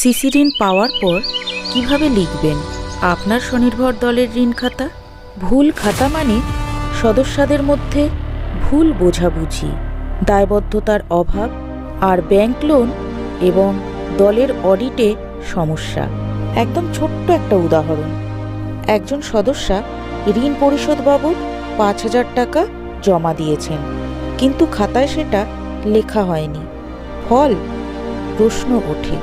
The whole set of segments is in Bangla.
সিসি ঋণ পাওয়ার পর কীভাবে লিখবেন? আপনার স্বনির্ভর দলের ঋণ খাতা? ভুল খাতা মানে সদস্যদের মধ্যে ভুল বোঝাবুঝি, দায়বদ্ধতার অভাব আর ব্যাংক লোন এবং দলের অডিটে সমস্যা। একদম ছোট্ট একটা উদাহরণ। একজন সদস্যা ঋণ পরিশোধ বাবদ পাঁচ হাজার টাকা জমা দিয়েছেন, কিন্তু খাতায় সেটা লেখা হয়নি। ফল প্রশ্ন ওঠে।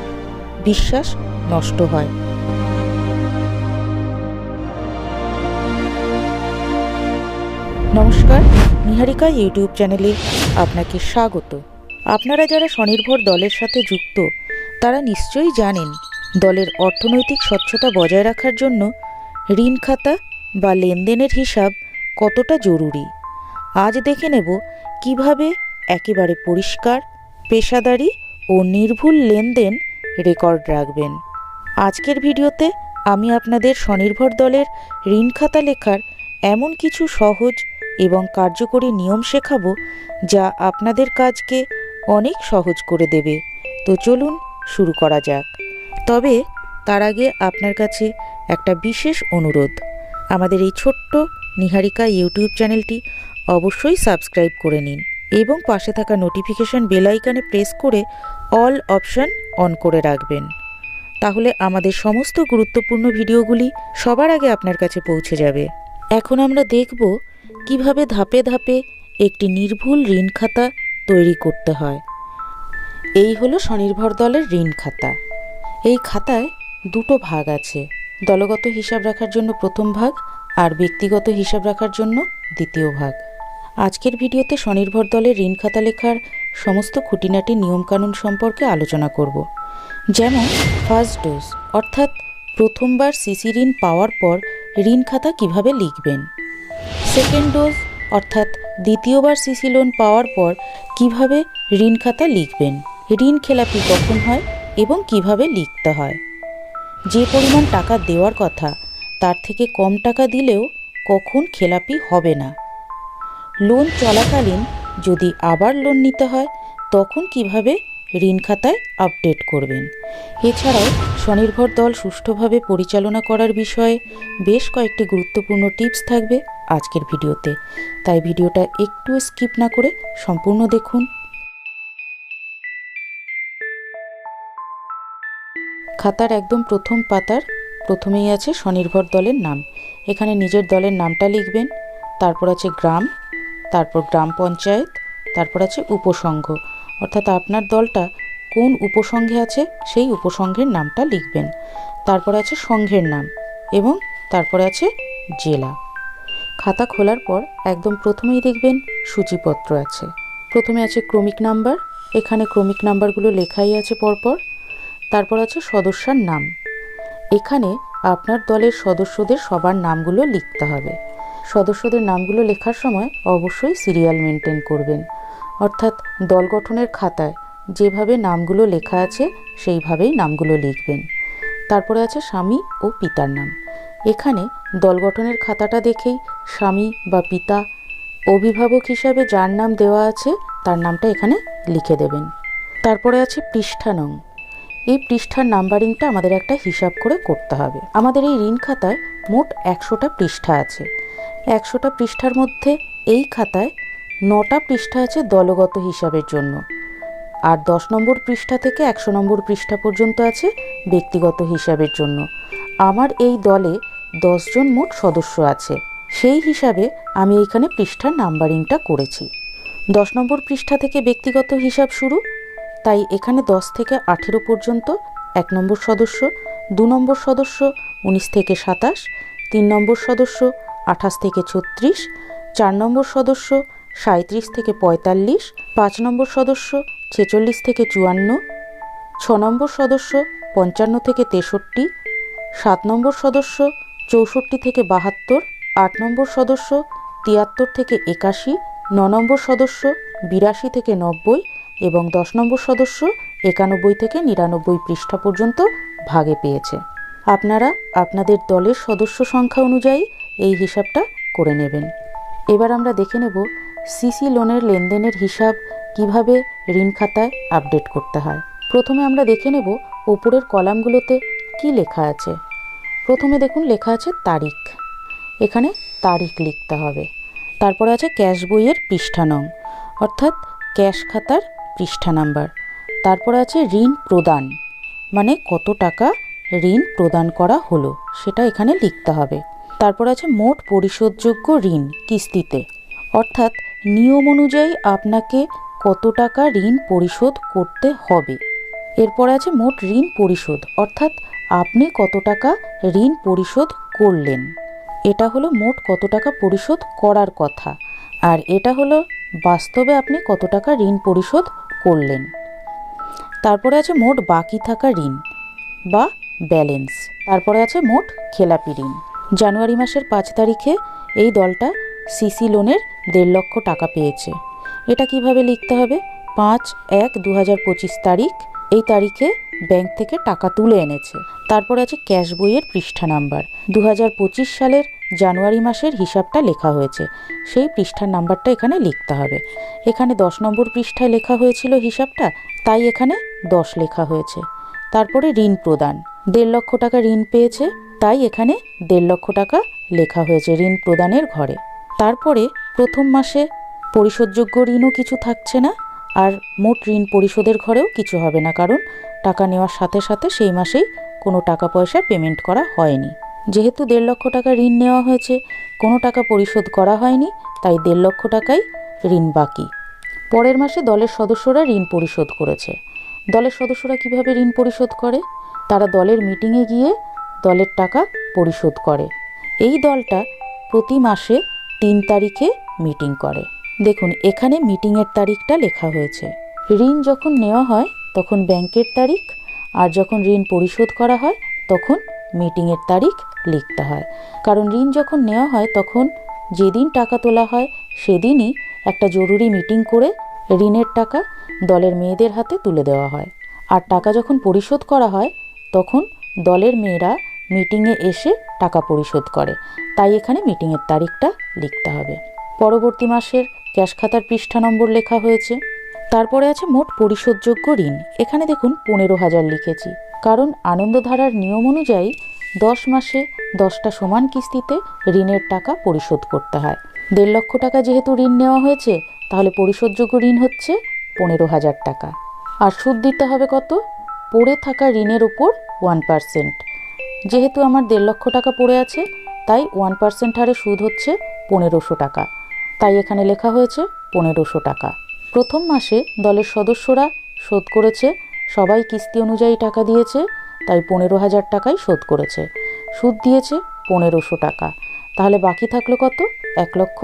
বিশ্বাস নষ্ট হয়। নমস্কার, নিহারিকা ইউটিউব চ্যানেলে আপনাকে স্বাগত। আপনারা যারা স্বনির্ভর দলের সাথে যুক্ত, তারা নিশ্চয়ই জানেন দলের অর্থনৈতিক স্বচ্ছতা বজায় রাখার জন্য ঋণ খাতা বা লেনদেনের হিসাব কতটা জরুরি। আজ দেখে নেব কীভাবে একেবারে পরিষ্কার, পেশাদারি ও নির্ভুল লেনদেন রেকর্ড রাখবেন। আজকের ভিডিওতে আমি আপনাদের স্বনির্ভর দলের ঋণ খাতা লেখার এমন কিছু সহজ এবং কার্যকরী নিয়ম শেখাবো যা আপনাদের কাজকে অনেক সহজ করে দেবে। তো চলুন শুরু করা যাক। তবে তার আগে আপনার কাছে একটা বিশেষ অনুরোধ। আমাদের এই ছোট্ট নিহারিকা ইউটিউব চ্যানেলটি অবশ্যই সাবস্ক্রাইব করে নিন এবং পাশে থাকা নোটিফিকেশন বেল আইকনে প্রেস করে অল অপশন অন করে রাখবেন। তাহলে আমাদের সমস্ত গুরুত্বপূর্ণ ভিডিওগুলি সবার আগে আপনার কাছে পৌঁছে যাবে। এখন আমরা দেখব কীভাবে ধাপে ধাপে একটি নির্ভুল ঋণ খাতা তৈরি করতে হয়। এই হলো স্বনির্ভর দলের ঋণ খাতা। এই খাতায় দুটো ভাগ আছে, দলগত হিসাব রাখার জন্য প্রথম ভাগ আর ব্যক্তিগত হিসাব রাখার জন্য দ্বিতীয় ভাগ। আজকের ভিডিওতে স্বনির্ভর দলের ঋণ খাতা লেখার সমস্ত খুঁটিনাটি নিয়মকানুন সম্পর্কে আলোচনা করব। যেমন ফার্স্ট ডোজ অর্থাৎ প্রথমবার সিসি ঋণ পাওয়ার পর ঋণ খাতা কীভাবে লিখবেন। সেকেন্ড ডোজ অর্থাৎ দ্বিতীয়বার সিসি লোন পাওয়ার পর কীভাবে ঋণ খাতা লিখবেন। ঋণ খেলাপি কখন হয় এবং কীভাবে লিখতে হয়। যে পরিমাণ টাকা দেওয়ার কথা, তার থেকে কম টাকা দিলেও কখন খেলাপি হবে না। লোন চলাকালীন যদি আবার লোন নিতে হয়, তখন কীভাবে ঋণ খাতায় আপডেট করবেন? এছাড়াও স্বনির্ভর দল সুষ্ঠুভাবে পরিচালনা করার বিষয়ে বেশ কয়েকটি গুরুত্বপূর্ণ টিপস থাকবে আজকের ভিডিওতে। তাই ভিডিওটা একটু স্কিপ না করে সম্পূর্ণ দেখুন। খাতার একদম প্রথম পাতার প্রথমেই আছে স্বনির্ভর দলের নাম। এখানে নিজের দলের নামটা লিখবেন, তারপর আছে গ্রাম তারপর গ্রাম পঞ্চায়েত, তারপর আছে উপসংঘ। অর্থাৎ আপনার দলটা কোন উপসংঘে আছে সেই উপসংঘের নামটা লিখবেন। তারপর আছে সংঘের নাম এবং তারপরে আছে জেলা। খাতা খোলার পর একদম প্রথমেই দেখবেন সূচিপত্র আছে। প্রথমে আছে ক্রমিক নাম্বার, এখানে ক্রমিক নাম্বারগুলো লেখাই আছে পরপর। তারপর আছে সদস্যার নাম। এখানে আপনার দলের সদস্যদের সবার নামগুলো লিখতে হবে। সদস্যদের নামগুলো লেখার সময় অবশ্যই সিরিয়াল মেনটেন করবেন। অর্থাৎ দল গঠনের খাতায় যেভাবে নামগুলো লেখা আছে, সেইভাবেই নামগুলো লিখবেন। তারপরে আছে স্বামী ও পিতার নাম। এখানে দল গঠনের খাতাটা দেখেই স্বামী বা পিতা, অভিভাবক হিসাবে যার নাম দেওয়া আছে, তার নামটা এখানে লিখে দেবেন। তারপরে আছে পৃষ্ঠা নং। এই পৃষ্ঠার নাম্বারিংটা আমাদের একটা হিসাব করে করতে হবে। আমাদের এই ঋণ খাতায় মোট একশোটা পৃষ্ঠা আছে। একশোটা পৃষ্ঠার মধ্যে এই খাতায় নটা পৃষ্ঠা আছে দলগত হিসাবের জন্য। আর দশ নম্বর পৃষ্ঠা থেকে একশো নম্বর পৃষ্ঠা পর্যন্ত আছে ব্যক্তিগত হিসাবের জন্য। আমার এই দলে দশজন মোট সদস্য আছে। সেই হিসাবে আমি এইখানে পৃষ্ঠার নাম্বারিংটা করেছি। দশ নম্বর পৃষ্ঠা থেকে ব্যক্তিগত হিসাব শুরু। তাই এখানে দশ থেকে আঠেরো পর্যন্ত এক নম্বর সদস্য, দু নম্বর সদস্য, উনিশ থেকে সাতাশ, তিন নম্বর সদস্য আঠাশ থেকে ছত্রিশ, চার নম্বর সদস্য সাঁত্রিশ থেকে পঁয়তাল্লিশ, পাঁচ নম্বর সদস্য ছেচল্লিশ থেকে চুয়ান্ন, ছ নম্বর সদস্য পঞ্চান্ন থেকে তেষট্টি, সাত নম্বর সদস্য চৌষট্টি থেকে বাহাত্তর, আট নম্বর সদস্য তিয়াত্তর থেকে একাশি, ন নম্বর সদস্য বিরাশি থেকে নব্বই এবং দশ নম্বর সদস্য একানব্বই থেকে নিরানব্বই পৃষ্ঠা পর্যন্ত ভাগে পেয়েছে। আপনারা আপনাদের দলের সদস্য সংখ্যা অনুযায়ী এই হিসাবটা করে নেবেন। এবার আমরা দেখে নেব সিসি লোনের লেনদেনের হিসাব কীভাবে ঋণ খাতায় আপডেট করতে হয়। প্রথমে আমরা দেখে নেব ওপরের কলামগুলোতে কি লেখা আছে। প্রথমে দেখুন লেখা আছে তারিখ। এখানে তারিখ লিখতে হবে। তারপরে আছে ক্যাশ বইয়ের পৃষ্ঠা নং, অর্থাৎ ক্যাশ খাতার পৃষ্ঠা নাম্বার। তারপরে আছে ঋণ প্রদান মানে কত টাকা ঋণ প্রদান করা হলো, সেটা এখানে লিখতে হবে। তারপর আছে মোট পরিশোধযোগ্য ঋণ কিস্তিতে। অর্থাৎ নিয়ম অনুযায়ী আপনাকে কত টাকা ঋণ পরিশোধ করতে হবে? এরপর আছে মোট ঋণ পরিশোধ। অর্থাৎ আপনি কত টাকা ঋণ পরিশোধ করলেন? এটা হলো মোট কত টাকা পরিশোধ করার কথা। আর এটা হলো বাস্তবে আপনি কত টাকা ঋণ পরিশোধ করলেন। তারপরে আছে মোট বাকি থাকা ঋণ বা ব্যালেন্স। তারপরে আছে মোট খেলাপি ঋণ। জানুয়ারি মাসের পাঁচ তারিখে এই দলটা সিসি লোনের দেড় লক্ষ টাকা পেয়েছে। এটা কীভাবে লিখতে হবে? পাঁচ এক দু হাজার পঁচিশ তারিখ এই তারিখে ব্যাংক থেকে টাকা তুলে এনেছে। তারপরে আছে ক্যাশ বইয়ের পৃষ্ঠা নাম্বার। দু হাজার পঁচিশ সালের জানুয়ারি মাসের হিসাবটা লেখা হয়েছে। সেই পৃষ্ঠার নাম্বারটা এখানে লিখতে হবে। এখানে দশ নম্বর পৃষ্ঠায় লেখা হয়েছিল হিসাবটা, তাই এখানে দশ লেখা হয়েছে। তারপরে ঋণ প্রদান। দেড় লক্ষ টাকা ঋণ পেয়েছে। তাই এখানে দেড় লক্ষ টাকা লেখা হয়েছে ঋণ প্রদানের ঘরে। তারপরে প্রথম মাসে পরিশোধযোগ্য ঋণও কিছু থাকছে না, আর মোট ঋণ পরিশোধের ঘরেও কিছু হবে না, কারণ টাকা নেওয়ার সাথে সাথে সেই মাসেই কোনো টাকা পয়সা পেমেন্ট করা হয়নি। যেহেতু দেড় লক্ষ টাকা ঋণ নেওয়া হয়েছে, কোনো টাকা পরিশোধ করা হয়নি, তাই দেড় লক্ষ টাকাই ঋণ বাকি। পরের মাসে দলের সদস্যরা ঋণ পরিশোধ করেছে। দলের সদস্যরা কীভাবে ঋণ পরিশোধ করে? তারা দলের মিটিংয়ে গিয়ে দলের টাকা পরিশোধ করে। এই দলটা প্রতি মাসে তিন তারিখে মিটিং করে। দেখুন, এখানে মিটিংয়ের তারিখটা লেখা হয়েছে। ঋণ যখন নেওয়া হয়, তখন ব্যাংকের তারিখ, আর যখন ঋণ পরিশোধ করা হয়, তখন মিটিংয়ের তারিখ লিখতে হয়। কারণ ঋণ যখন নেওয়া হয়, তখন যেদিন টাকা তোলা হয়, সেদিনই একটা জরুরি মিটিং করে ঋণের টাকা দলের মেয়েদের হাতে তুলে দেওয়া হয়। আর টাকা যখন পরিশোধ করা হয়, তখন দলের মেয়েরা মিটিংয়ে এসে টাকা পরিশোধ করে। তাই এখানে মিটিংয়ের তারিখটা লিখতে হবে। পরবর্তী মাসের ক্যাশ খাতার পৃষ্ঠা নম্বর লেখা হয়েছে। তারপরে আছে মোট পরিশোধযোগ্য ঋণ। এখানে দেখুন পনেরো হাজার লিখেছি। কারণ আনন্দধারার নিয়ম অনুযায়ী দশ মাসে দশটা সমান কিস্তিতে ঋণের টাকা পরিশোধ করতে হয়। দেড় লক্ষ টাকা যেহেতু ঋণ নেওয়া হয়েছে, তাহলে পরিশোধযোগ্য ঋণ হচ্ছে পনেরো হাজার টাকা। আর সুদ দিতে হবে কত? পড়ে থাকা ঋণের ওপর ওয়ান পার্সেন্ট যেহেতু আমার দেড় লক্ষ টাকা পড়ে আছে, তাই ওয়ান পার্সেন্ট হারে সুদ হচ্ছে পনেরোশো টাকা। তাই এখানে লেখা হয়েছে পনেরোশো টাকা। প্রথম মাসে দলের সদস্যরা শোধ করেছে, সবাই কিস্তি অনুযায়ী টাকা দিয়েছে, তাই পনেরো হাজার টাকাই শোধ করেছে। সুদ দিয়েছে পনেরোশো টাকা। তাহলে বাকি থাকল কত? এক লক্ষ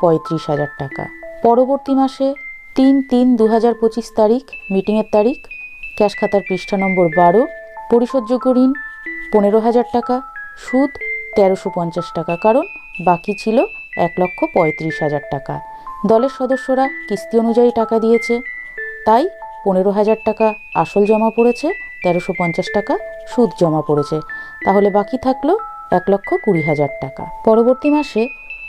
পঁয়ত্রিশ হাজার টাকা। পরবর্তী মাসে তিন তিন দু হাজার পঁচিশ তারিখ, মিটিংয়ের তারিখ, ক্যাশ খাতার পৃষ্ঠা নম্বর বারো, পরিশোধযোগ্য ঋণ পনেরো হাজার টাকা, সুদ তেরোশো পঞ্চাশ টাকা, কারণ বাকি ছিল এক লক্ষ পঁয়ত্রিশ হাজার টাকা। দলের সদস্যরা কিস্তি অনুযায়ী টাকা দিয়েছে। তাই পনেরো হাজার টাকা আসল জমা পড়েছে, তেরোশো পঞ্চাশ টাকা সুদ জমা পড়েছে। তাহলে বাকি থাকল এক লক্ষ কুড়ি হাজার টাকা। পরবর্তী মাসে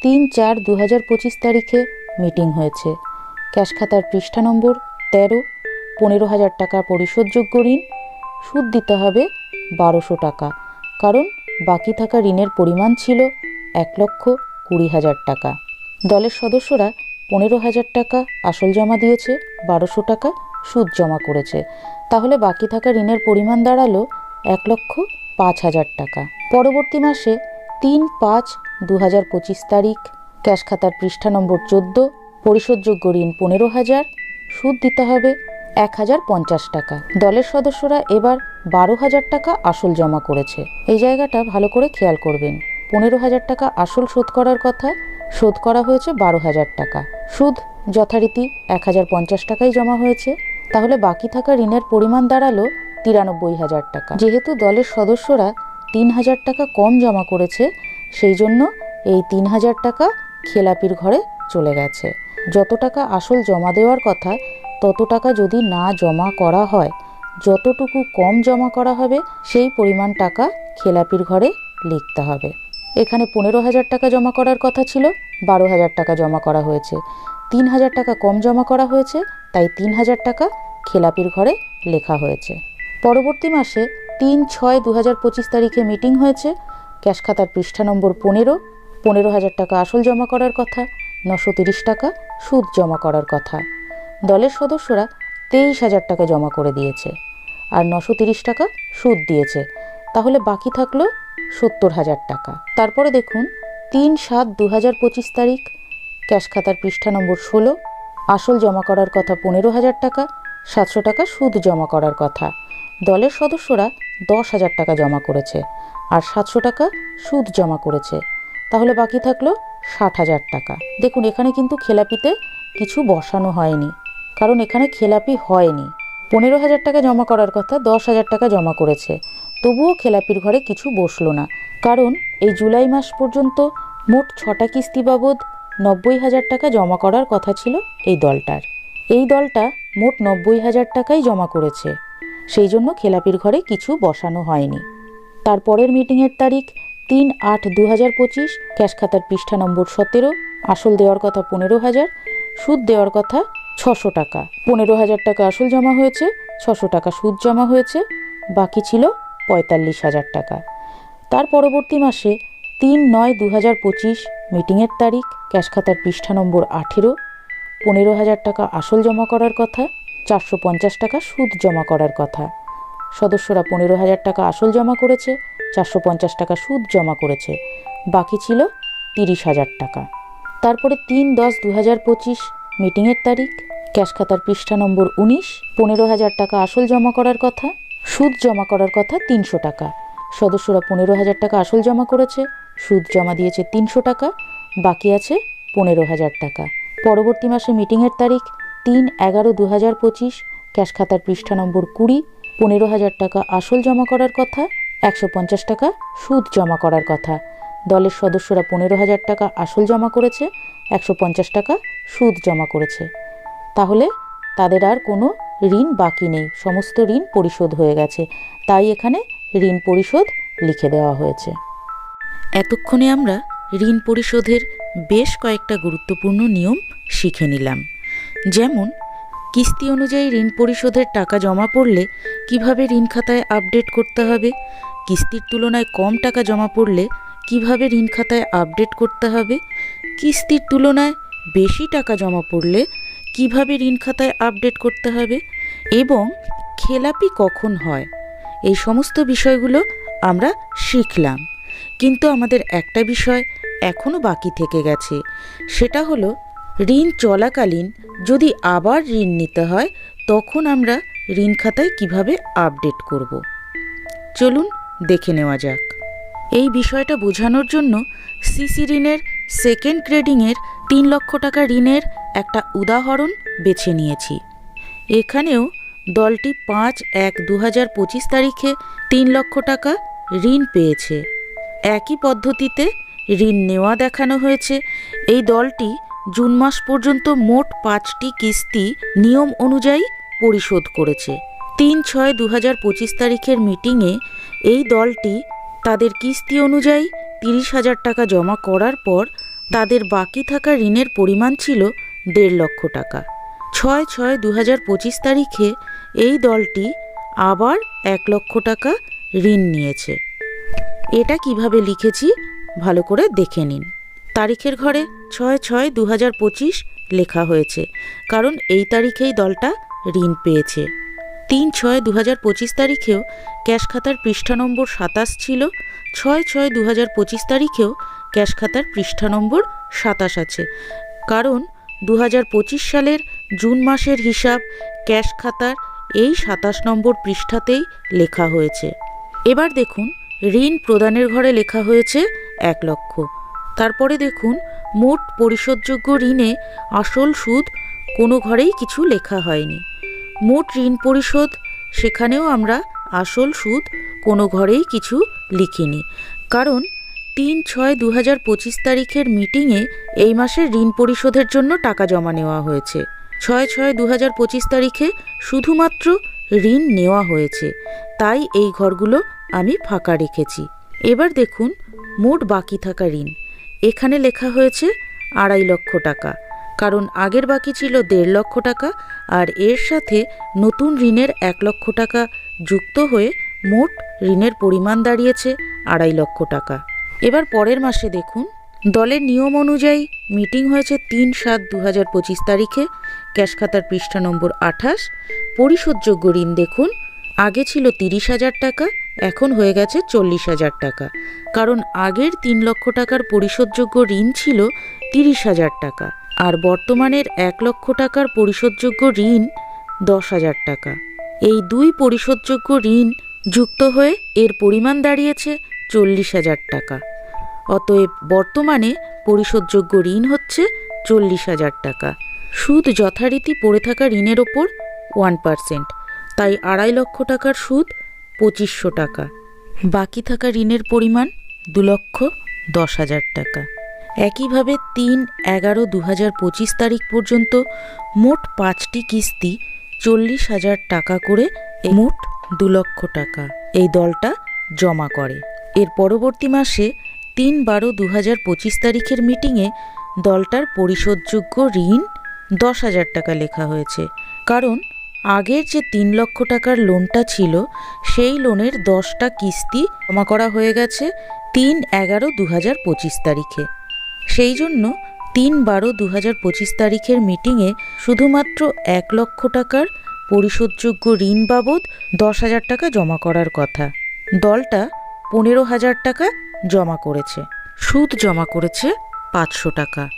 তিন চার দু হাজার পঁচিশ তারিখে মিটিং হয়েছে। ক্যাশ খাতার পৃষ্ঠা নম্বর তেরো, পনেরো হাজার টাকা পরিশোধযোগ্য ঋণ, সুদ দিতে হবে বারোশো টাকা। কারণ বাকি থাকা ঋণের পরিমাণ ছিল এক লক্ষ কুড়ি হাজার টাকা। দলের সদস্যরা পনেরো হাজার টাকা আসল জমা দিয়েছে, বারোশো টাকা সুদ জমা করেছে। তাহলে বাকি থাকা ঋণের পরিমাণ দাঁড়াল এক লক্ষ পাঁচ হাজার টাকা। পরবর্তী মাসে তিন পাঁচ দু হাজার পঁচিশ তারিখ, ক্যাশ খাতার পৃষ্ঠা নম্বর চোদ্দ, পরিশোধযোগ্য ঋণ পনেরো হাজার, সুদ দিতে হবে এক হাজার পঞ্চাশ টাকা। দলের সদস্যরা এবার বারো হাজার টাকা আসল জমা করেছে। এই জায়গাটা ভালো করে খেয়াল করবেন। পনেরো হাজার টাকা আসল শোধ করার কথা, শোধ করা হয়েছে বারো হাজার টাকা। সুদ যথারীতি এক হাজার পঞ্চাশ টাকাই জমা হয়েছে। তাহলে বাকি থাকা ঋণের পরিমাণ দাঁড়াল তিরানব্বই হাজার টাকা। যেহেতু দলের সদস্যরা তিন হাজার টাকা কম জমা করেছে, সেই জন্য এই তিন হাজার টাকা খেলাপির ঘরে চলে গেছে। যত টাকা আসল জমা দেওয়ার কথা, তত টাকা যদি না জমা করা হয় যতটুকু কম জমা করা হবে, সেই পরিমাণ টাকা খেলাপির ঘরে লিখতে হবে। এখানে পনেরো হাজার টাকা জমা করার কথা ছিল, বারো হাজার টাকা জমা করা হয়েছে। তিন হাজার টাকা কম জমা করা হয়েছে, তাই তিন হাজার টাকা খেলাপির ঘরে লেখা হয়েছে। পরবর্তী মাসে তিন ছয় দু হাজার পঁচিশ তারিখে মিটিং হয়েছে। ক্যাশ খাতার পৃষ্ঠা নম্বর পনেরো পনেরো হাজার টাকা আসল জমা করার কথা, নশো তিরিশ টাকা সুদ জমা করার কথা। দলের সদস্যরা তেইশ হাজার টাকা জমা করে দিয়েছে আর নশো তিরিশ টাকা সুদ দিয়েছে। তাহলে বাকি থাকল সত্তর হাজার টাকা। তারপরে দেখুন, তিন সাত দু হাজার পঁচিশ তারিখ, ক্যাশ খাতার পৃষ্ঠা নম্বর ষোলো, আসল জমা করার কথা পনেরো হাজার টাকা, সাতশো টাকা সুদ জমা করার কথা। দলের সদস্যরা দশ হাজার টাকা জমা করেছে আর সাতশো টাকা সুদ জমা করেছে। তাহলে বাকি থাকল ষাট হাজার টাকা। দেখুন, এখানে কিন্তু খেলাপিতে কিছু বসানো হয়নি। কারণ এখানে খেলাপি হয়নি। পনেরো হাজার টাকা জমা করার কথা দশ হাজার টাকা জমা করেছে। তবুও খেলাপির ঘরে কিছু বসল না। কারণ এই জুলাই মাস পর্যন্ত মোট ছটা কিস্তি বাবদ নব্বই হাজার টাকা জমা করার কথা ছিল এই দলটার। এই দলটা মোট নব্বই হাজার টাকাই জমা করেছে। সেই জন্য খেলাপির ঘরে কিছু বসানো হয়নি। তারপরের মিটিংয়ের তারিখ তিন আট দু হাজার পঁচিশ, ক্যাশ খাতার পৃষ্ঠা নম্বর সতেরো, আসল দেওয়ার কথা পনেরো হাজার, সুদ দেওয়ার কথা ছশো টাকা। পনেরো হাজার টাকা আসল জমা হয়েছে, ছশো টাকা সুদ জমা হয়েছে, বাকি ছিল পঁয়তাল্লিশ হাজার টাকা। তার পরবর্তী মাসে তিন নয় দু হাজার পঁচিশ মিটিংয়ের তারিখ, ক্যাশ খাতার পৃষ্ঠা নম্বর আঠেরো, পনেরো হাজার টাকা আসল জমা করার কথা, চারশো পঞ্চাশ টাকা সুদ জমা করার কথা। সদস্যরা পনেরো হাজার টাকা আসল জমা করেছে, চারশো পঞ্চাশ টাকা সুদ জমা করেছে, বাকি ছিল তিরিশ হাজার টাকা। তারপরে তিন দশ দু হাজার পঁচিশ মিটিংয়ের তারিখ, ক্যাশ খাতার পৃষ্ঠা নম্বর উনিশ, পনেরো হাজার টাকা আসল জমা করার কথা, সুদ জমা করার কথা তিনশো টাকা। সদস্যরা পনেরো হাজার টাকা আসল জমা করেছে, সুদ জমা দিয়েছে তিনশো টাকা, বাকি আছে পনেরো হাজার টাকা। পরবর্তী মাসে মিটিংয়ের তারিখ, তিন এগারো দু হাজার পঁচিশ, ক্যাশ খাতার পৃষ্ঠা নম্বর কুড়ি, পনেরো হাজার টাকা আসল জমা করার কথা, একশো পঞ্চাশ টাকা সুদ জমা করার কথা। দলের সদস্যরা পনেরো হাজার টাকা আসল জমা করেছে, একশো পঞ্চাশ টাকা সুদ জমা করেছে। তাহলে তাদের আর কোনো ঋণ বাকি নেই, সমস্ত ঋণ পরিশোধ হয়ে গেছে। তাই এখানে ঋণ পরিশোধ লিখে দেওয়া হয়েছে। এতক্ষণে আমরা ঋণ পরিশোধের বেশ কয়েকটা গুরুত্বপূর্ণ নিয়ম শিখে নিলাম। যেমন, কিস্তি অনুযায়ী ঋণ পরিশোধের টাকা জমা পড়লে কীভাবে ঋণ খাতায় আপডেট করতে হবে, কিস্তির তুলনায় কম টাকা জমা পড়লে কীভাবে ঋণ খাতায় আপডেট করতে হবে? কিস্তির তুলনায় বেশি টাকা জমা পড়লে কীভাবে ঋণ খাতায় আপডেট করতে হবে? এবং খেলাপি কখন হয়? এই সমস্ত বিষয়গুলো আমরা শিখলাম। কিন্তু আমাদের একটা বিষয় এখনও বাকি থেকে গেছে। সেটা হলো, ঋণ চলাকালীন যদি আবার ঋণ নিতে হয়, তখন আমরা ঋণ খাতায় কীভাবে আপডেট করব? চলুন দেখে নেওয়া যাক। এই বিষয়টা বোঝানোর জন্য সিসি ঋণের সেকেন্ড গ্রেডিংয়ের তিন লক্ষ টাকা ঋণের একটা উদাহরণ বেছে নিয়েছি। এখানেও দলটি পাঁচ এক দু হাজার পঁচিশ তারিখে তিন লক্ষ টাকা ঋণ পেয়েছে। একই পদ্ধতিতে ঋণ নেওয়া দেখানো হয়েছে। এই দলটি জুন মাস পর্যন্ত মোট পাঁচটি কিস্তি নিয়ম অনুযায়ী পরিশোধ করেছে। তিন ছয় দু হাজার পঁচিশ তারিখের মিটিংয়ে এই দলটি তাদের কিস্তি অনুযায়ী তিরিশ হাজার টাকা জমা করার পর তাদের বাকি থাকা ঋণের পরিমাণ ছিল দেড় লক্ষ টাকা। ছয় ছয় দু হাজার পঁচিশ তারিখে এই দলটি আবার এক লক্ষ টাকা ঋণ নিয়েছে। এটা কীভাবে লিখেছি ভালো করে দেখে নিন। তারিখের ঘরে ছয় ছয় দু হাজার পঁচিশ লেখা হয়েছে, কারণ এই তারিখেই দলটা ঋণ পেয়েছে। তিন ছয় দু হাজার পঁচিশ তারিখেও ক্যাশ খাতার পৃষ্ঠা নম্বর সাতাশ ছিল। ছয় ছয় দু হাজার পঁচিশ তারিখেও ক্যাশ খাতার পৃষ্ঠা নম্বর সাতাশ আছে। কারণ দু হাজার পঁচিশ সালের জুন মাসের হিসাব ক্যাশ খাতার এই সাতাশ নম্বর পৃষ্ঠাতেই লেখা হয়েছে। এবার দেখুন, ঋণ প্রদানের ঘরে লেখা হয়েছে এক লক্ষ। তারপরে দেখুন, মোট পরিশোধযোগ্য ঋণে আসল সুদ কোনো ঘরেই কিছু লেখা হয়নি। মোট ঋণ পরিশোধ। সেখানেও আমরা আসল সুদ কোনো ঘরেই কিছু লিখিনি। কারণ তিন ছয় দু হাজার পঁচিশ তারিখের মিটিংয়ে এই মাসের ঋণ পরিশোধের জন্য টাকা জমা নেওয়া হয়েছে। ছয় ছয় দু হাজার পঁচিশ তারিখে শুধুমাত্র ঋণ নেওয়া হয়েছে। তাই এই ঘরগুলো আমি ফাঁকা রেখেছি। এবার দেখুন মোট বাকি থাকা ঋণ। এখানে লেখা হয়েছে আড়াই লক্ষ টাকা। কারণ আগের বাকি ছিল দেড় লক্ষ টাকা আর এর সাথে নতুন ঋণের এক লক্ষ টাকা যুক্ত হয়ে মোট ঋণের পরিমাণ দাঁড়িয়েছে আড়াই লক্ষ টাকা। এবার পরের মাসে দেখুন, দলের নিয়ম অনুযায়ী মিটিং হয়েছে তিন সাত দু হাজার পঁচিশ তারিখে। ক্যাশ খাতার পৃষ্ঠা নম্বর আঠাশ। পরিশোধযোগ্য ঋণ দেখুন, আগে ছিল তিরিশ হাজার টাকা, এখন হয়ে গেছে চল্লিশ হাজার টাকা। কারণ আগের তিন লক্ষ টাকার পরিশোধযোগ্য ঋণ ছিল তিরিশ হাজার টাকা। আর বর্তমানের এক লক্ষ টাকার পরিশোধযোগ্য ঋণ দশ হাজার টাকা। এই দুই পরিশোধযোগ্য ঋণ যুক্ত হয়ে এর পরিমাণ দাঁড়িয়েছে চল্লিশ হাজার টাকা। অতএব বর্তমানে পরিশোধযোগ্য ঋণ হচ্ছে চল্লিশ হাজার টাকা। সুদ যথারীতি পড়ে থাকা ঋণের ওপর ওয়ান পার্সেন্ট, তাই আড়াই লক্ষ টাকার সুদ পঁচিশশো টাকা। বাকি থাকা ঋণের পরিমাণ দু লক্ষ দশ হাজার টাকা। একইভাবে তিন এগারো দু হাজার পঁচিশ তারিখ পর্যন্ত মোট পাঁচটি কিস্তি চল্লিশ হাজার টাকা করে মোট দু লক্ষ টাকা। এই দলটা জমা করে। এর পরবর্তী মাসে তিন বারো দু হাজার পঁচিশ তারিখের মিটিংয়ে দলটার পরিশোধযোগ্য ঋণ দশ হাজার টাকা লেখা হয়েছে। কারণ আগের যে তিন লক্ষ টাকার লোনটা ছিল, সেই লোনের দশটা কিস্তি জমা করা হয়ে গেছে তিন এগারো দু হাজার পঁচিশ তারিখে। সেই জন্য তিন বারো দু হাজার পঁচিশ তারিখের মিটিংয়ে শুধুমাত্র এক লক্ষ টাকার পরিশোধযোগ্য ঋণ বাবদ দশ হাজার টাকা জমা করার কথা। দলটা পনেরো হাজার টাকা জমা করেছে। সুদ জমা করেছে পাঁচশো টাকা।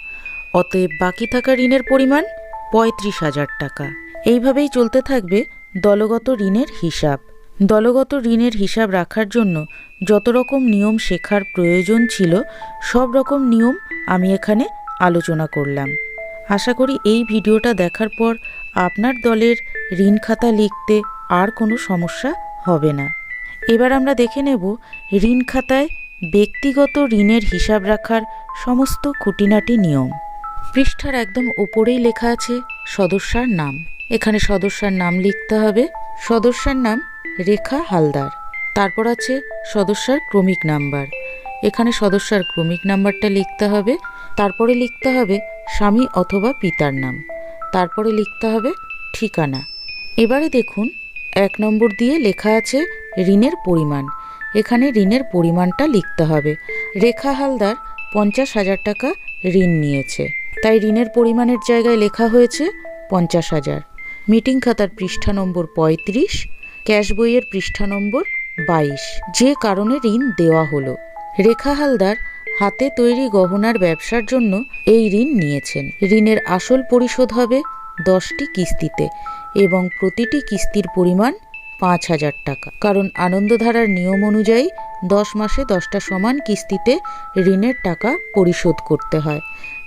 অতএব বাকি থাকা ঋণের পরিমাণ পঁয়ত্রিশ হাজার টাকা। এইভাবেই চলতে থাকবে দলগত ঋণের হিসাব। দলগত ঋণের হিসাব রাখার জন্য যত রকম নিয়ম শেখার প্রয়োজন ছিল, সব রকম নিয়ম আমি এখানে আলোচনা করলাম। আশা করি এই ভিডিওটা দেখার পর আপনার দলের ঋণ খাতা লিখতে আর কোনো সমস্যা হবে না। এবার আমরা দেখে নেব ঋণ খাতায় ব্যক্তিগত ঋণের হিসাব রাখার সমস্ত খুঁটিনাটি নিয়ম। পৃষ্ঠার একদম ওপরেই লেখা আছে সদস্যার নাম। এখানে সদস্যার নাম লিখতে হবে। সদস্যার নাম রেখা হালদার। তারপর আছে সদস্যার ক্রমিক নাম্বার। এখানে সদস্যার ক্রমিক নাম্বারটা লিখতে হবে, তারপরে লিখতে হবে স্বামী অথবা পিতার নাম, তারপরে লিখতে হবে ঠিকানা। এবারে দেখুন, এক নম্বর দিয়ে লেখা আছে ঋণের পরিমাণ। এখানে ঋণের পরিমাণটা লিখতে হবে। রেখা হালদার পঞ্চাশ হাজার টাকা ঋণ নিয়েছে। তাই ঋণের পরিমাণের জায়গায় লেখা হয়েছে পঞ্চাশ হাজার। মিটিং খাতার পৃষ্ঠা নম্বর পঁয়ত্রিশ, ক্যাশ বইয়ের পৃষ্ঠা নম্বর বাইশ। যে কারণে ঋণ দেওয়া হলো। রেখা হালদার হাতে তৈরি গহনার ব্যবসার জন্য এই ঋণ নিয়েছেন। ঋণের আসল পরিশোধ হবে দশটি কিস্তিতে এবং প্রতিটি কিস্তির পরিমাণ পাঁচ হাজার টাকা। কারণ আনন্দধারার নিয়ম অনুযায়ী দশ মাসে দশটা সমান কিস্তিতে ঋণের টাকা পরিশোধ করতে হয়।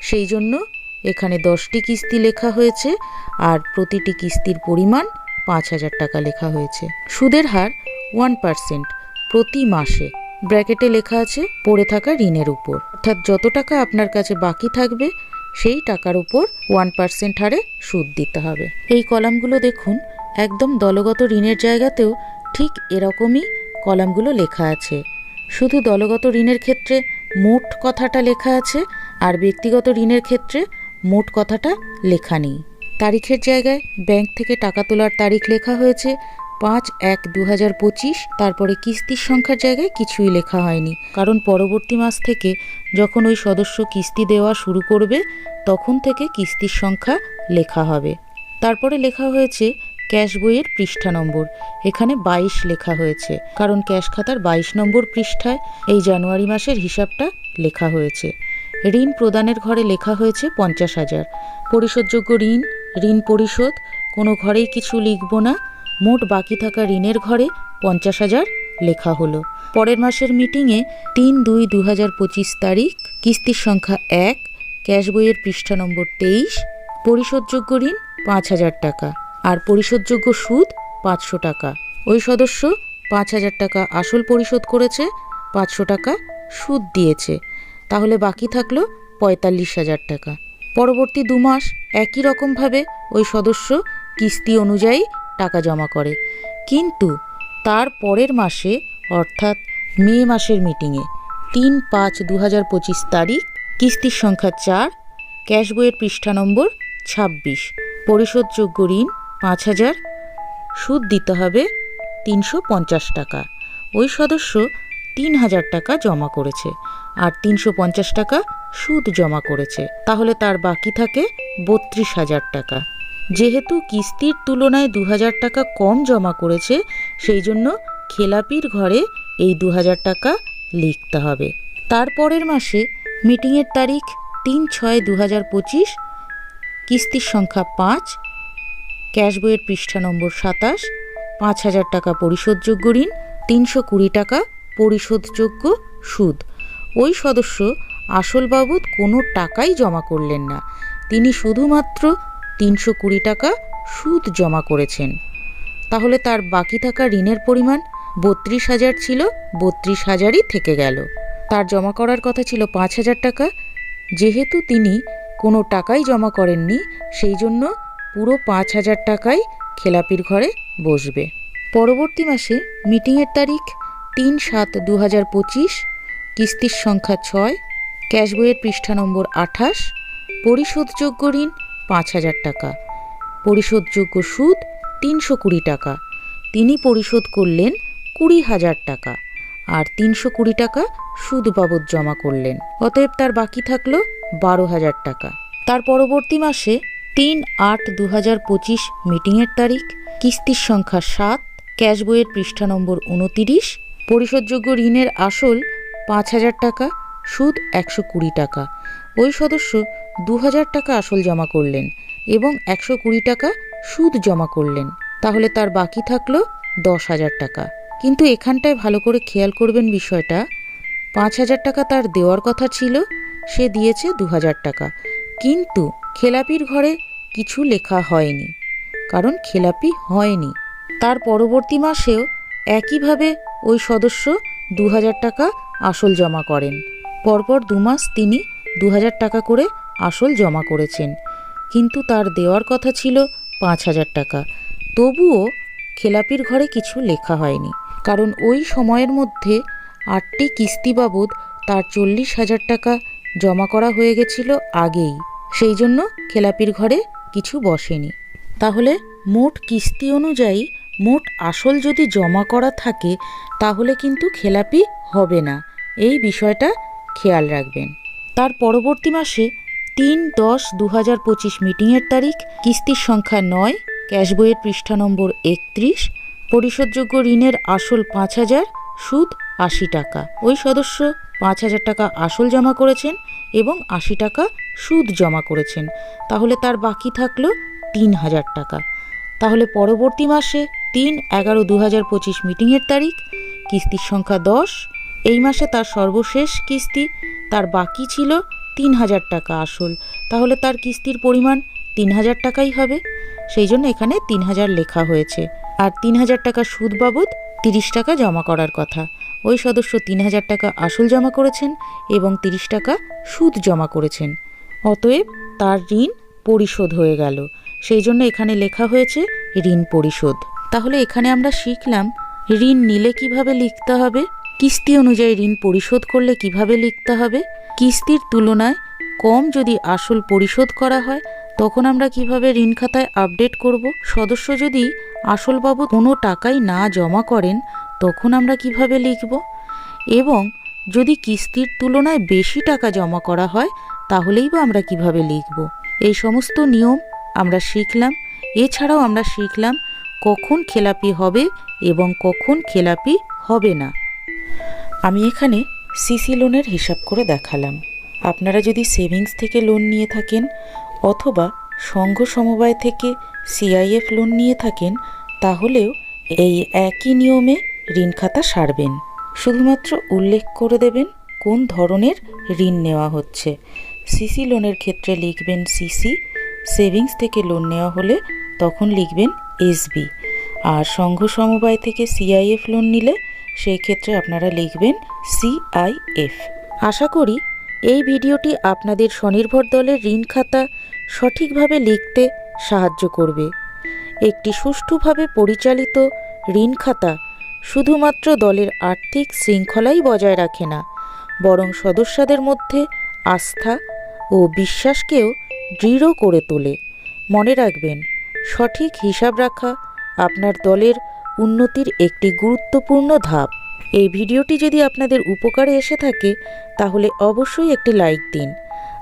সেই জন্য এখানে দশটি কিস্তি লেখা হয়েছে আর প্রতিটি কিস্তির পরিমাণ পাঁচ হাজার টাকা লেখা হয়েছে। সুদের হার ওয়ান পার্সেন্ট প্রতি মাসে। ব্র্যাকেটে লেখা আছে, পড়ে থাকা ঋণের উপর। অর্থাৎ যত টাকা আপনার কাছে বাকি থাকবে, সেই টাকার উপর ওয়ান পার্সেন্ট হারে সুদ দিতে হবে। এই কলামগুলো দেখুন, একদম দলগত ঋণের জায়গাতেও ঠিক এরকমই কলামগুলো লেখা আছে। শুধু দলগত ঋণের ক্ষেত্রে মোট কথাটা লেখা আছে, আর ব্যক্তিগত ঋণের ক্ষেত্রে মোট কথাটা লেখা নেই। তারিখের জায়গায় ব্যাংক থেকে টাকা তোলার তারিখ লেখা হয়েছে পাঁচ, এক দু হাজার পঁচিশ, তারপরে কিস্তির সংখ্যার জায়গায় কিছুই লেখা হয়নি। কারণ পরবর্তী মাস থেকে যখন ওই সদস্য কিস্তি দেওয়া শুরু করবে, তখন থেকে কিস্তির সংখ্যা লেখা হবে। তারপরে লেখা হয়েছে ক্যাশ বইয়ের পৃষ্ঠা নম্বর। এখানে বাইশ লেখা হয়েছে। কারণ ক্যাশ খাতার বাইশ নম্বর পৃষ্ঠায় এই জানুয়ারি মাসের হিসাবটা লেখা হয়েছে। ঋণ প্রদানের ঘরে লেখা হয়েছে পঞ্চাশ হাজার। পরিশোধযোগ্য ঋণ ঋণ পরিশোধ, কোনো ঘরেই কিছু লিখব না। মোট বাকি থাকা ঋণের ঘরে পঞ্চাশ হাজার লেখা হলো। পরের মাসের মিটিংয়ে তিন দুই দু হাজার পঁচিশ তারিখ, কিস্তির সংখ্যা এক, ক্যাশ বইয়ের পৃষ্ঠা নম্বর তেইশ, পরিশোধযোগ্য ঋণ পাঁচ হাজার টাকা আর পরিশোধযোগ্য সুদ পাঁচশো টাকা। ওই সদস্য পাঁচ হাজার টাকা আসল পরিশোধ করেছে, পাঁচশো টাকা সুদ দিয়েছে। তাহলে বাকি থাকল পঁয়তাল্লিশ হাজার টাকা। পরবর্তী দু মাস একই রকমভাবে ওই সদস্য কিস্তি অনুযায়ী টাকা জমা করে। কিন্তু তার পরের মাসে, অর্থাৎ মে মাসের মিটিংয়ে, তিন পাঁচ দু হাজার পঁচিশ তারিখ, কিস্তির সংখ্যা চার, ক্যাশ বইয়ের পৃষ্ঠা নম্বর ছাব্বিশ। পরিশোধযোগ্য ঋণ পাঁচ হাজার, সুদ দিতে হবে তিনশো পঞ্চাশ টাকা। ওই সদস্য তিন হাজার টাকা জমা করেছে আর তিনশো পঞ্চাশ টাকা সুদ জমা করেছে। তাহলে তার বাকি থাকে বত্রিশ হাজার টাকা। যেহেতু কিস্তির তুলনায় দু হাজার টাকা কম জমা করেছে, সেই জন্য খেলাপির ঘরে এই দু হাজার টাকা লিখতে হবে। তারপরের মাসে মিটিংয়ের তারিখ তিন ছয় দু হাজার পঁচিশ, কিস্তির সংখ্যা পাঁচ, ক্যাশ বইয়ের পৃষ্ঠা নম্বর সাতাশ, পাঁচ হাজার টাকা পরিশোধযোগ্য ঋণ, তিনশো কুড়ি টাকা পরিশোধযোগ্য সুদ। ওই সদস্য আসল বাবদ কোনো টাকাই জমা করলেন না। তিনি শুধুমাত্র তিনশো কুড়ি টাকা সুদ জমা করেছেন। তাহলে তার বাকি থাকা ঋণের পরিমাণ বত্রিশ হাজার ছিল, বত্রিশ হাজারই থেকে গেল। তার জমা করার কথা ছিল পাঁচ হাজার টাকা। যেহেতু তিনি কোনো টাকাই জমা করেননি, সেই জন্য পুরো পাঁচ হাজার টাকাই খেলাপির ঘরে বসবে। পরবর্তী মাসে মিটিংয়ের তারিখ তিন সাত দু হাজার পঁচিশ, কিস্তির সংখ্যা ছয় ক্যাশ বইয়ের পৃষ্ঠা নম্বর আঠাশ, পরিশোধযোগ্য ঋণ পাঁচ হাজার টাকা। পরিশোধযোগ্য সুদ তিনশো কুড়ি টাকা। তিনি পরিশোধ করলেন কুড়ি হাজার টাকা আর তিনশো কুড়ি টাকা সুদ বাবদ জমা করলেন। অতএব তার বাকি থাকল বারো হাজার টাকা। তার পরবর্তী মাসে তিন আট দু হাজার পঁচিশ মিটিংয়ের তারিখ, কিস্তির সংখ্যা সাত, ক্যাশ বইয়ের পৃষ্ঠা নম্বর উনতিরিশ পরিশোধযোগ্য ঋণের আসল পাঁচ হাজার টাকা, সুদ একশো কুড়ি টাকা। ওই সদস্য দু হাজার টাকা আসল জমা করলেন এবং একশো কুড়ি টাকা সুদ জমা করলেন। তাহলে তার বাকি থাকল দশ হাজার টাকা। কিন্তু এখানটায় ভালো করে খেয়াল করবেন বিষয়টা। পাঁচ হাজার টাকা তার দেওয়ার কথা ছিল, সে দিয়েছে দু হাজার টাকা। কিন্তু খেলাপির ঘরে কিছু লেখা হয়নি, কারণ খেলাপি হয়নি। তার পরবর্তী মাসেও একইভাবে ওই সদস্য দু হাজার টাকা আসল জমা করেন। পরপর দু মাস তিনি দু হাজার টাকা করে আসল জমা করেছেন। কিন্তু তার দেওয়ার কথা ছিল পাঁচ হাজার টাকা। তবুও খেলাপির ঘরে কিছু লেখা হয়নি। কারণ ওই সময়ের মধ্যে আটটি কিস্তি বাবদ তার চল্লিশ হাজার টাকা জমা করা হয়ে গেছিল আগেই। সেই জন্য খেলাপির ঘরে কিছু বসেনি। তাহলে মোট কিস্তি অনুযায়ী মোট আসল যদি জমা করা থাকে, তাহলে কিন্তু খেলাপি হবে না। এই বিষয়টা খেয়াল রাখবেন। তার পরবর্তী মাসে তিন দশ দু হাজার পঁচিশ মিটিংয়ের তারিখ, কিস্তির সংখ্যা নয়, ক্যাশ বইয়ের পৃষ্ঠা নম্বর একত্রিশ, পরিশোধযোগ্য ঋণের আসল পাঁচ হাজার, সুদ আশি টাকা। ওই সদস্য পাঁচ হাজার টাকা আসল জমা করেছেন এবং আশি টাকা সুদ জমা করেছেন। তাহলে তার বাকি থাকল তিন হাজার টাকা। তাহলে পরবর্তী মাসে তিন এগারো দু হাজার পঁচিশ মিটিংয়ের তারিখ, কিস্তির সংখ্যা দশ। এই মাসে তার সর্বশেষ কিস্তি, তার বাকি ছিল তিন হাজার টাকা আসল। তাহলে তার কিস্তির পরিমাণ তিন হাজার টাকাই হবে। সেই জন্য এখানে তিন হাজার লেখা হয়েছে। আর তিন হাজার টাকা সুদ বাবদ তিরিশ টাকা জমা করার কথা। ওই সদস্য তিন হাজার টাকা আসল জমা করেছেন এবং তিরিশ টাকা সুদ জমা করেছেন। অতএব তার ঋণ পরিশোধ হয়ে গেল। সেই জন্য এখানে লেখা হয়েছে ঋণ পরিশোধ। তাহলে এখানে আমরা শিখলাম, ঋণ নিলে কীভাবে লিখতে হবে? কিস্তি অনুযায়ী ঋণ পরিশোধ করলে কীভাবে লিখতে হবে? কিস্তির তুলনায় কম যদি আসল পরিশোধ করা হয়, তখন আমরা কীভাবে ঋণ খাতায় আপডেট করব? সদস্য যদি আসল বাবদ কোনো টাকাই না জমা করেন, তখন আমরা কীভাবে লিখব? এবং যদি কিস্তির তুলনায় বেশি টাকা জমা করা হয়, তাহলেই বা আমরা কীভাবে লিখব? এই সমস্ত নিয়ম আমরা শিখলাম। এছাড়াও আমরা শিখলাম কখন খেলাপি হবে এবং কখন খেলাপি হবে না। আমি এখানে সিসি লোনের হিসাব করে দেখালাম। আপনারা যদি সেভিংস থেকে লোন নিয়ে থাকেন অথবা সংঘ সমবায় থেকে সিআইএফ লোন নিয়ে থাকেন, তাহলেও এই একই নিয়মে ঋণ খাতা সারবেন। শুধুমাত্র উল্লেখ করে দেবেন কোন ধরনের ঋণ নেওয়া হচ্ছে। সিসি লোনের ক্ষেত্রে লিখবেন সিসি সেভিংস থেকে লোন নেওয়া হলে তখন লিখবেন এসবি আর সংঘ সমবায় থেকে সিআইএফ লোন নিলে সেই ক্ষেত্রে আপনারা লিখবেন সিআইএফ আশা করি এই ভিডিওটি আপনাদের স্বনির্ভর দলের ঋণ খাতা সঠিকভাবে লিখতে সাহায্য করবে। একটি সুষ্ঠুভাবে পরিচালিত ঋণ খাতা শুধুমাত্র দলের আর্থিক শৃঙ্খলাই বজায় রাখে না, বরং সদস্যদের মধ্যে আস্থা ও বিশ্বাসকেও দৃঢ় করে তোলে। মনে রাখবেন, সঠিক হিসাব রাখা আপনার দলের উন্নতির একটি গুরুত্বপূর্ণ ধাপ। এই ভিডিওটি যদি আপনাদের উপকারে এসে থাকে, তাহলে অবশ্যই একটি লাইক দিন।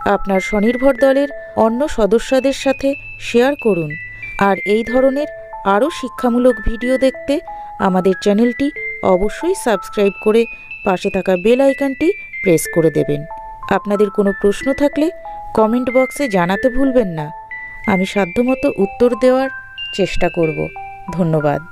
আপনার স্বনির্ভর দলের অন্য সদস্যদের সাথে শেয়ার করুন। আর এই ধরনের আরও শিক্ষামূলক ভিডিও দেখতে আমাদের চ্যানেলটি অবশ্যই সাবস্ক্রাইব করে পাশে থাকা বেল আইকনটি প্রেস করে দেবেন। আপনাদের কোনো প্রশ্ন থাকলে কমেন্ট বক্সে জানাতে ভুলবেন না। আমি সাধ্যমতো উত্তর দেওয়ার চেষ্টা করব। ধন্যবাদ।